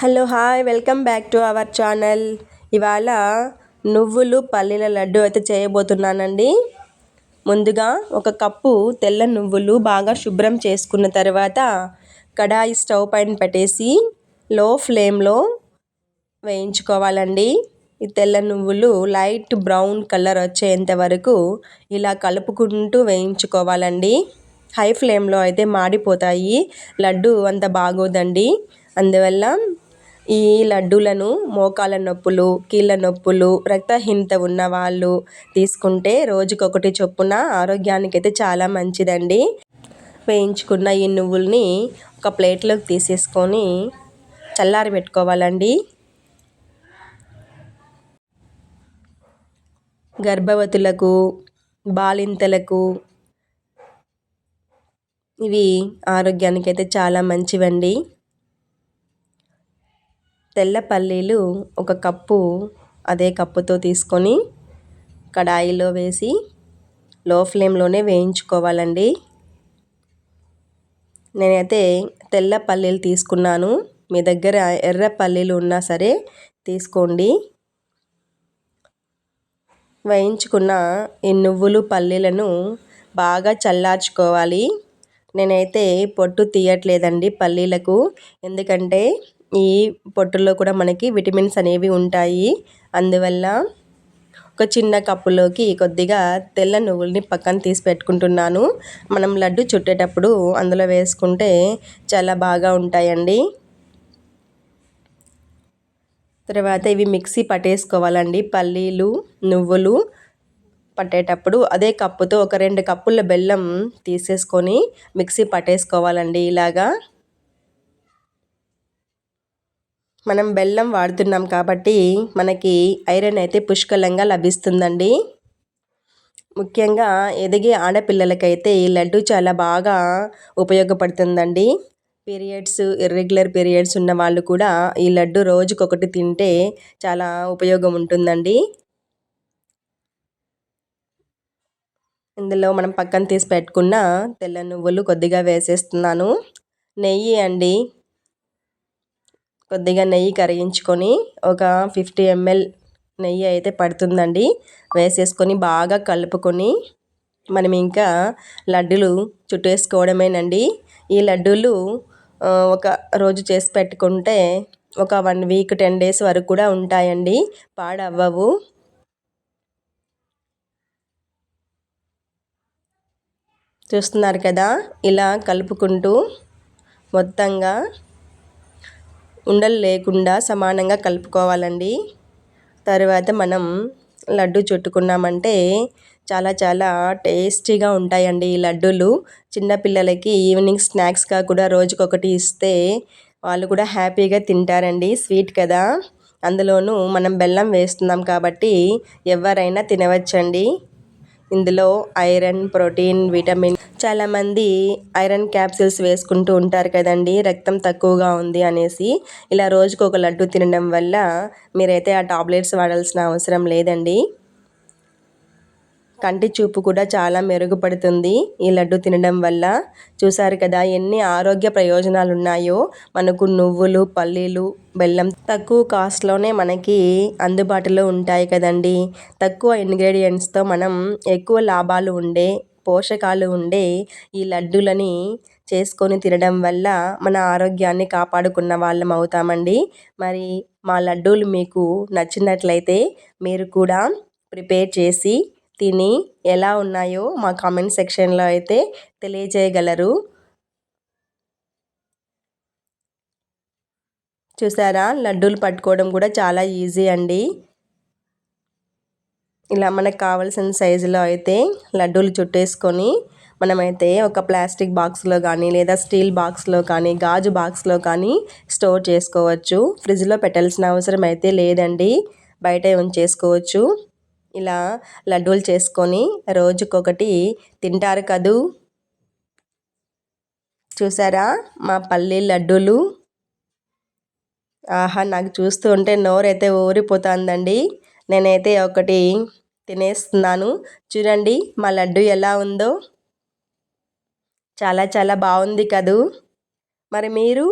Hello hi welcome back to our channel. ఇవాళ నువ్వులు పల్లీల లడ్డు అయితే చేయబోతున్నానండి. ముందుగా ఒక కప్పు తెల్ల నువ్వులు బాగా శుభ్రం చేసుకున్న తర్వాత కడాయి స్టవ్ పైన పెట్టేసి లో ఫ్లేమ్లో వేయించుకోవాలండి. ఈ తెల్ల నువ్వులు లైట్ బ్రౌన్ కలర్ వచ్చేంత వరకు ఇలా కలుపుకుంటూ వేయించుకోవాలండి. హై ఫ్లేమ్లో అయితే మాడిపోతాయి. లడ్డు అంత బాగోదండి. అందువల్ల ఈ లడ్డూలను మోకాల నొప్పులు కీళ్ళ నొప్పులు రక్తహీనత ఉన్న వాళ్ళు తీసుకుంటే రోజుకొకటి చొప్పున ఆరోగ్యానికి అయితే చాలా మంచిదండి. వేయించుకున్న ఈ నువ్వుల్ని ఒక ప్లేట్లోకి తీసేసుకొని చల్లారి పెట్టుకోవాలండి. గర్భవతులకు బాలింతలకు ఇవి ఆరోగ్యానికి అయితే చాలా మంచివండి. తెల్ల పల్లీలు ఒక కప్పు అదే కప్పుతో తీసుకొని కడాయిలో వేసి లో ఫ్లేమ్లోనే వేయించుకోవాలండి. నేనైతే తెల్ల పల్లీలు తీసుకున్నాను. మీ దగ్గర ఎర్ర పల్లీలు ఉన్నా సరే తీసుకోండి. వేయించుకున్న ఈ నువ్వులు పల్లీలను బాగా చల్లార్చుకోవాలి. నేనైతే పొట్టు తీయట్లేదండి పల్లీలకు. ఎందుకంటే ఈ పొట్టులో కూడా మనకి విటమిన్స్ అనేవి ఉంటాయి. అందువల్ల ఒక చిన్న కప్పులోకి కొద్దిగా తెల్ల నువ్వుల్ని పక్కన తీసి పెట్టుకుంటున్నాను. మనం లడ్డు చుట్టేటప్పుడు అందులో వేసుకుంటే చాలా బాగా ఉంటాయండి. తర్వాత ఇవి మిక్సీ పట్టేసుకోవాలండి. పల్లీలు నువ్వులు పట్టేటప్పుడు అదే కప్పుతో ఒక రెండు కప్పుల బెల్లం తీసేసుకొని మిక్సీ పట్టేసుకోవాలండి ఇలాగా. మనం బెల్లం వాడుతున్నాం కాబట్టి మనకి ఐరన్ అయితే పుష్కలంగా లభిస్తుందండి. ముఖ్యంగా ఎదిగే ఆడపిల్లలకైతే ఈ లడ్డు చాలా బాగా ఉపయోగపడుతుందండి. పీరియడ్స్ ఇర్రెగ్యులర్ పీరియడ్స్ ఉన్న వాళ్ళు కూడా ఈ లడ్డు రోజుకొకటి తింటే చాలా ఉపయోగం ఉంటుందండి. ఇందులో మనం పక్కన తీసి పెట్టుకున్న తెల్ల నువ్వులు కొద్దిగా వేసేస్తున్నాను. నెయ్యి అండి కొద్దిగా నెయ్యి కరిగించుకొని ఒక ఫిఫ్టీ ఎంఎల్ నెయ్యి అయితే పడుతుందండి. వేసేసుకొని బాగా కలుపుకొని మనం ఇంకా లడ్డూలు చుట్టేసుకోవడమేనండి. ఈ లడ్డూలు ఒక రోజు చేసి పెట్టుకుంటే ఒక వన్ వీక్ టెన్ డేస్ వరకు కూడా ఉంటాయండి. పాడవ్వవు. చూస్తున్నారు కదా? ఇలా కలుపుకుంటూ మొత్తంగా ఉండలు లేకుండా సమానంగా కలుపుకోవాలండి. తర్వాత మనం లడ్డు చుట్టుకున్నామంటే చాలా చాలా టేస్టీగా ఉంటాయండి ఈ లడ్డూలు. చిన్నపిల్లలకి ఈవినింగ్ స్నాక్స్గా కూడా రోజుకొకటి ఇస్తే వాళ్ళు కూడా హ్యాపీగా తింటారండి. స్వీట్ కదా. అందులోనూ మనం బెల్లం వేస్తున్నాం కాబట్టి ఎవరైనా తినవచ్చండి. ఇందులో ఐరన్ ప్రోటీన్ విటమిన్ చాలామంది ఐరన్ క్యాప్సిల్స్ వేసుకుంటూ ఉంటారు కదండి రక్తం తక్కువగా ఉంది అనేసి. ఇలా రోజుకు ఒక లడ్డు తినడం వల్ల మీరైతే ఆ టాబ్లెట్స్ వాడాల్సిన అవసరం లేదండి. కంటి చూపు కూడా చాలా మెరుగుపడుతుంది ఈ లడ్డు తినడం వల్ల. చూసారు కదా ఎన్ని ఆరోగ్య ప్రయోజనాలు ఉన్నాయో మనకు నువ్వులు పల్లీలు బెల్లం తక్కువ కాస్ట్లోనే మనకి అందుబాటులో ఉంటాయి కదండి. తక్కువ ఇంగ్రీడియంట్స్తో మనం ఎక్కువ లాభాలు ఉండే పోషకాలు ఉండే ఈ లడ్డూలని చేసుకొని తినడం వల్ల మన ఆరోగ్యాన్ని కాపాడుకున్న వాళ్ళం అవుతామండి. మరి మా లడ్డూలు మీకు నచ్చినట్లయితే మీరు కూడా ప్రిపేర్ చేసి తిని ఎలా ఉన్నాయో మా కామెంట్ సెక్షన్లో అయితే తెలియజేయగలరు. చూసారా? లడ్డూలు పట్టుకోవడం కూడా చాలా ఈజీ అండి. ఇలా మనకు కావాల్సిన సైజులో అయితే లడ్డూలు చుట్టేసుకొని మనమైతే ఒక ప్లాస్టిక్ బాక్స్లో కానీ లేదా స్టీల్ బాక్స్లో కానీ గాజు బాక్స్లో కానీ స్టోర్ చేసుకోవచ్చు. ఫ్రిడ్జ్లో పెట్టాల్సిన అవసరం అయితే లేదండి. బయట ఉంచేసుకోవచ్చు. ఇలా లడ్డూలు చేసుకొని రోజుకొకటి తింటారు కదూ? చూసారా మా పల్లి లడ్డూలు? ఆహా నాకు చూస్తూ ఉంటే నోరైతే ఊరిపోతుందండి. నేనైతే ఒకటి తినేస్తున్నాను. చూడండి మా లడ్డు ఎలా ఉందో. చాలా చాలా బాగుంది కదూ. మరి మీరు?